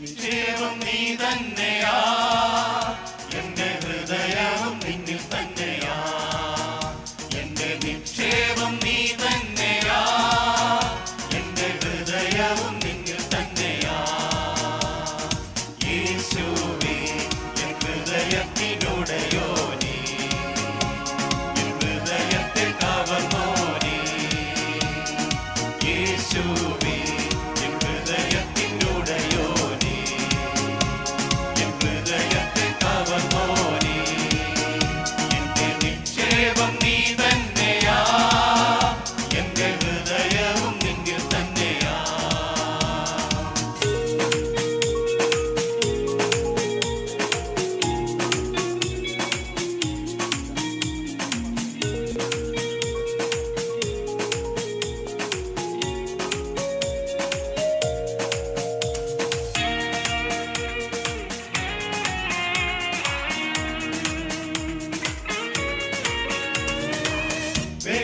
നിക്ഷേപം നീ തന്നെയാ. എന്റെ ഹൃദയവും നിന്നിൽ തന്നെയാ. എന്റെ നിക്ഷേപം നീ തന്നെയാ. എന്റെ ഹൃദയവും നിന്നിൽ തന്നെയാ. യേശുവേ ഹൃദയത്തിൽ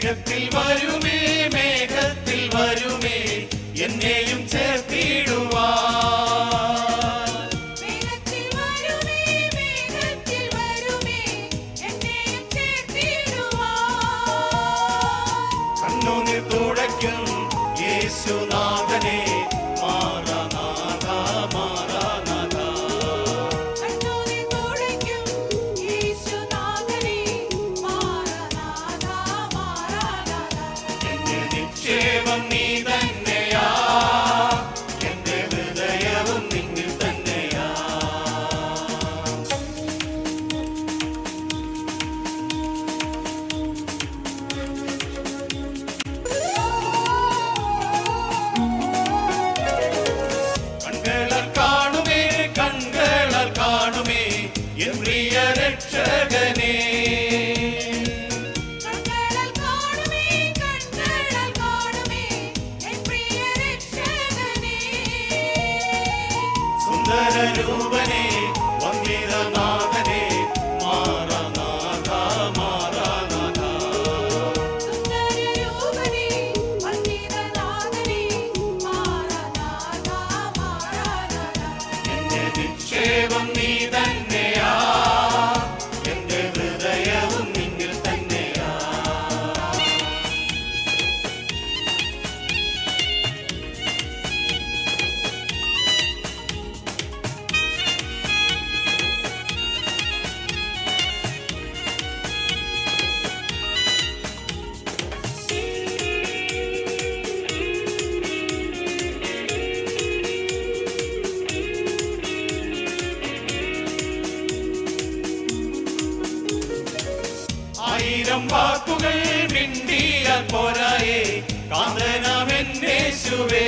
മേഘത്തിൽ വരുമേ മേഘത്തിൽ വരുമേ എന്നെയും ചേർത്തിടുവാ തുടയ്ക്കും യേശുനാഥനേ. ശരണ കാന്തനാമെന്നേശുവേ